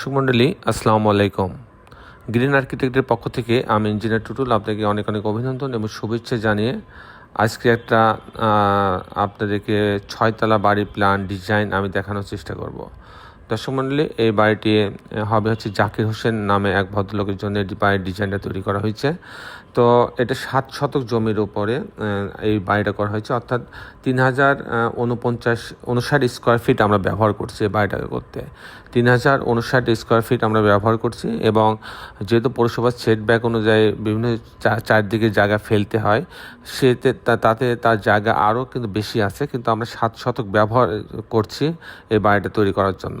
সুমণ্ডলী, আসসালামু আলাইকুম। গ্রিন আর্কিটেক্টের পক্ষ থেকে আমি ইঞ্জিনিয়ার টুটুল আপনাকে অনেক অনেক অভিনন্দন এবং শুভেচ্ছা জানিয়ে আজকে একটা আপনাদেরকে ছয়তলা বাড়ি প্ল্যান ডিজাইন আমি দেখানোর চেষ্টা করব। দর্শক মণ্ডলী এই বাড়িটি হবে হচ্ছে জাকির হোসেন নামে এক ভদ্রলোকের জন্য বাড়ির ডিজাইনটা তৈরি করা হয়েছে। তো এটা সাত শতক জমির উপরে এই বাড়িটা করা হয়েছে। অর্থাৎ তিন হাজার উনপঞ্চাশ উনষাট স্কোয়ার ফিট আমরা ব্যবহার করছি এই বাড়িটাকে করতে। তিন হাজার উনষাট স্কোয়ার ফিট আমরা ব্যবহার করছি এবং যেহেতু পৌরসভার সেট ব্যাক অনুযায়ী বিভিন্ন চারদিকে জায়গা ফেলতে হয়, সেতে তাতে তার জায়গা আরও কিন্তু বেশি আছে। কিন্তু আমরা সাত শতক ব্যবহার করছি এই বাড়িটা তৈরি করার জন্য।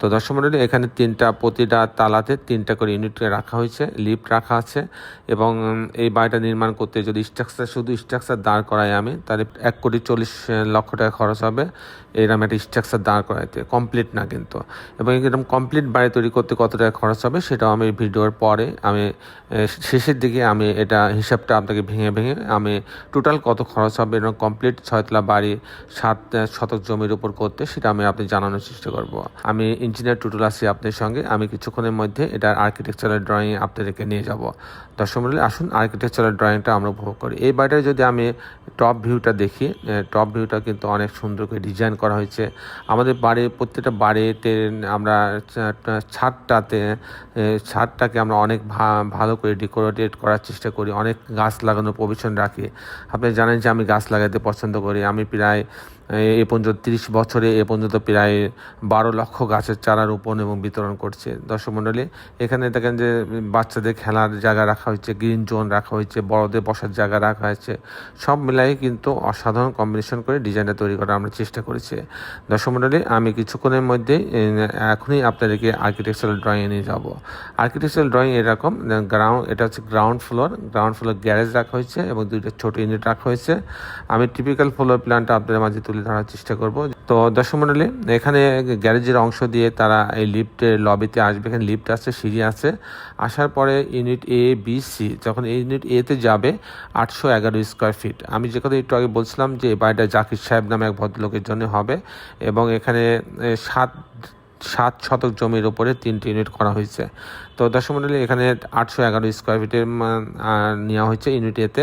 তো দর্শক মণ্ডলী এখানে তিনটা, প্রতিটা তালাতে তিনটা করে ইউনিট রাখা হয়েছে লিফট রাখা আছে এবং এই বাড়িটা নির্মাণ করতে যদি স্ট্রাকচার শুধু স্ট্রাকচার দাঁড় করাই আমি, তাহলে এক কোটি চল্লিশ লক্ষ টাকা খরচ হবে এরকম একটা স্ট্রাকচার দাঁড় করাইতে কমপ্লিট না কিন্তু। এবং এরকম কমপ্লিট বাড়ি তৈরি করতে কত টাকা খরচ হবে সেটাও আমি ভিডিওর পরে আমি শেষের দিকে আমি এটা হিসাবটা আপনাকে ভেঙে ভেঙে আমি টোটাল কত খরচ হবে এবং কমপ্লিট ছয়তলা বাড়ি সাত শতক জমির উপর করতে, সেটা আমি আপনি জানানোর চেষ্টা করব। আমি ইঞ্জিনিয়ার টুটুল আছি আপনার সঙ্গে। আমি কিছুক্ষণের মধ্যে এটার আর্কিটেকচারাল ড্রয়িং আপনাদেরকে নিয়ে যাব। দর্শক মন্ডলী, আসুন আর্কিটেকচারাল ড্রয়িংটা আমরা উপভোগ করি। এই বাড়িটার যদি আমি টপ ভিউটা দেখি টপ ভিউটা কিন্তু অনেক সুন্দর করে ডিজাইন করা হয়েছে। আমাদের বাড়ির প্রত্যেকটা বাড়িতে আমরা ছাদটাতে ছাদটাকে আমরা অনেক ভালো করে ডেকোরেটেড করার চেষ্টা করি। অনেক গাছ লাগানোর প্রভিশন রাখি। আপনি জানেন যে আমি গাছ লাগাতে পছন্দ করি। আমি প্রায় এ- পর্যন্ত তিরিশ বছরে এ পর্যন্ত প্রায় বারো লক্ষ গাছের চারা রোপণ এবং বিতরণ করছে। দর্শক মণ্ডলী এখানে দেখেন যে বাচ্চাদের খেলার জায়গা রাখা হয়েছে গ্রিন জোন রাখা হয়েছে, বড়দের বসার জায়গা রাখা হয়েছে। সব মিলাই কিন্তু অসাধারণ কম্বিনেশন করে ডিজাইনটা তৈরি করার আমরা চেষ্টা করেছি। দর্শক মণ্ডলী আমি কিছুক্ষণের মধ্যে এখনই আপনাদেরকে আর্কিটেকচারাল ড্রয়িংয়ে নিয়ে যাব। আর্কিটেকচারাল ড্রয়িং এরকম গ্রাউন্ড এটা হচ্ছে ground floor ground floor garage রাখা হয়েছে এবং দুইটা ছোট ইউনিট রাখা হয়েছে। আমি টিপিক্যাল ফ্লোর প্ল্যানটা আপনাদের মাঝে তুলে ধরার চেষ্টা করব। তো দর্শক মণ্ডলী এখানে গ্যারেজের অংশ দিয়ে তারা এই লিফটের লবিতে আসবে। এখানে লিফট আছে সিঁড়ি আছে। আসার পরে ইউনিট এ বি সি যখন এই ইউনিট এতে যাবে, আটশো এগারো স্কোয়ার ফিট আমি যে কথা একটু আগে বলছিলাম যে বাড়িটা জাকির সাহেব নামে এক ভদ্রলোকের জন্য হবে এবং এখানে সাত সাত শতক জমির উপরে তিনটি ইউনিট করা হয়েছে। তো দর্শক এখানে আটশো এগারো স্কোয়ার ফিটের নেওয়া হয়েছে ইউনিট এতে।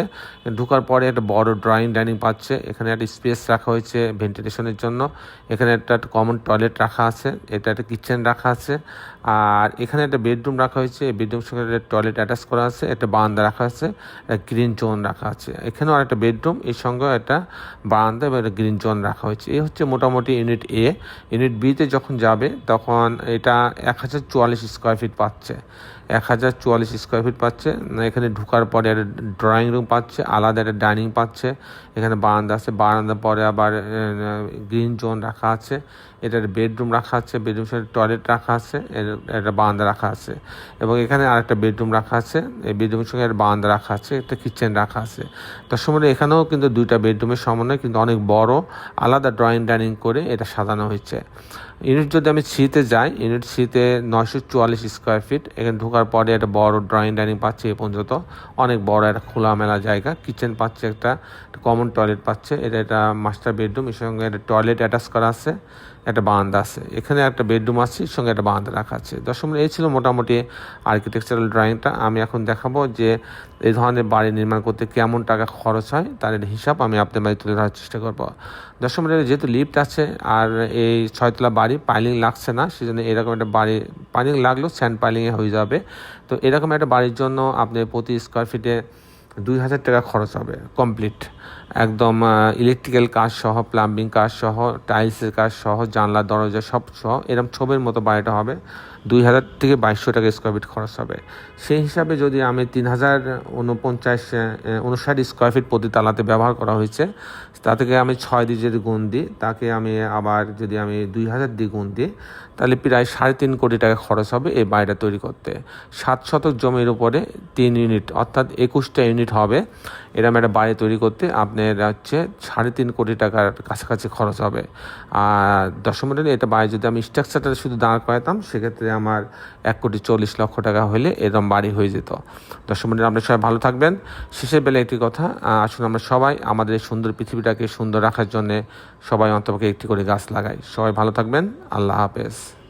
ঢোকার পরে একটা বড় ড্রয়িং ডাইনিং পাচ্ছে। এখানে একটা স্পেস রাখা হয়েছে ভেন্টিলেশনের জন্য। এখানে একটা কমন টয়লেট রাখা আছে। এটা একটা কিচেন রাখা আছে। আর এখানে একটা বেডরুম রাখা হয়েছে। বেডরুম সঙ্গে টয়লেট অ্যাটাচ করা আছে। একটা বারান্দা রাখা আছে। গ্রিন জোন রাখা আছে। এখানেও আর একটা বেডরুম এর সঙ্গে একটা বারান্দা এবং একটা গ্রিন জোন রাখা হয়েছে। এই হচ্ছে মোটামুটি ইউনিট এ ইউনিট বিতে যখন যাবে, তখন এটা এক হাজার চুয়াল্লিশ স্কোয়ার ফিট পাচ্ছে। এক হাজার চুয়াল্লিশ স্কোয়ার ফিট পাচ্ছে। এখানে ঢুকার পরে একটা ড্রয়িং রুম পাচ্ছে, আলাদা একটা ডাইনিং পাচ্ছে। এখানে বারান্দা আছে, বারান্দার পরে আবার গ্রিন জোন রাখা আছে। এটার বেডরুম রাখা আছে বেডরুম সাথে টয়লেট রাখা আছে একটা বারান্দা রাখা আছে। এবং এখানে আরেকটা বেডরুম রাখা আছে, এই বেডরুমের সঙ্গে একটা বারান্দা রাখা আছে, একটা কিচেন রাখা আছে। তার সময় এখানেও কিন্তু দুইটা বেডরুমের সমন্বয়ে, কিন্তু অনেক বড়, আলাদা ড্রয়িং ডাইনিং করে এটা সাজানো হয়েছে। ইউনিট যদি আমি সিতে যাই ইউনিট সিতে নয়শো চুয়াল্লিশ স্কোয়ার ফিট এখানে ঢোকার পরে একটা বড় ড্রয়িং ডাইনিং পাচ্ছে এ পর্যন্ত। অনেক বড়, একটা খোলামেলা জায়গা। কিচেন পাচ্ছে একটা কমন টয়লেট পাচ্ছে। এটা একটা মাস্টার বেডরুম এর সঙ্গে একটা টয়লেট অ্যাটাচ করা আছে। একটা বারান্দা আছে। এখানে একটা বেডরুম আছে সঙ্গে একটা বারান্দা রাখা আছে। দশম এই ছিল মোটামুটি আর্কিটেকচারাল ড্রয়িংটা আমি এখন দেখাবো যে এই ধরনের বাড়ি নির্মাণ করতে কেমন টাকা খরচ হয়, তার হিসাব আমি আপনার বাড়ি তুলে ধরার চেষ্টা করব। দশম যেহেতু লিফট আছে, আর এই ছয়তলা বাড়ি পাইলিং লাগছে না, সেজন্য এরকম একটা বাড়ি পাইলিং লাগলেও স্যান্ড পাইলিংয়ে হয়ে যাবে। তো এরকম একটা বাড়ির জন্য আপনি প্রতি স্কোয়ার ফিটে দুই হাজার টাকা খরচ হবে কমপ্লিট একদম ইলেকট্রিক্যাল কাজ সহ প্লাম্বিং কাজ সহ টাইলসের কাজ সহ, জানলা, দরজা সব সহ এরকম ছবির মতো বাড়িটা হবে। দুই হাজার থেকে বাইশশো টাকা স্কোয়ার ফিট খরচ হবে। সেই হিসাবে যদি আমি তিন হাজার উনপঞ্চাশ উনষাট স্কোয়ার ফিট প্রতি তালাতে ব্যবহার করা হয়েছে, তা থেকে আমি ছয় দিয়ে যদি গুণ দিই, তাকে আমি আবার যদি আমি দুই হাজার দিয়ে গুণ দিই, তাহলে প্রায় সাড়ে তিন কোটি টাকা খরচ হবে এই বাড়িটা তৈরি করতে। সাত শতক জমির উপরে তিন ইউনিট অর্থাৎ একুশটা ইউনিট হবে। এরকম একটা বাড়ি তৈরি করতে আপনার হচ্ছে সাড়ে তিন কোটি টাকার কাছাকাছি খরচ হবে। আর দশম এটা বাড়ি যদি আমি স্ট্রাকচারটা শুধু দাঁড় করাতাম, সেক্ষেত্রে আমার এক কোটি চল্লিশ লক্ষ টাকা হলে এরকম বাড়ি হয়ে যেত। দর্শক মন্ডলী, আপনারা সবাই ভালো থাকবেন। শেষের বেলা একটি কথা আসুন আমরা সবাই আমাদের এই সুন্দর পৃথিবীটাকে সুন্দর রাখার জন্যে সবাই অন্তপক্ষে একটি করে গাছ লাগাই। সবাই ভালো থাকবেন। আল্লাহ হাফেজ।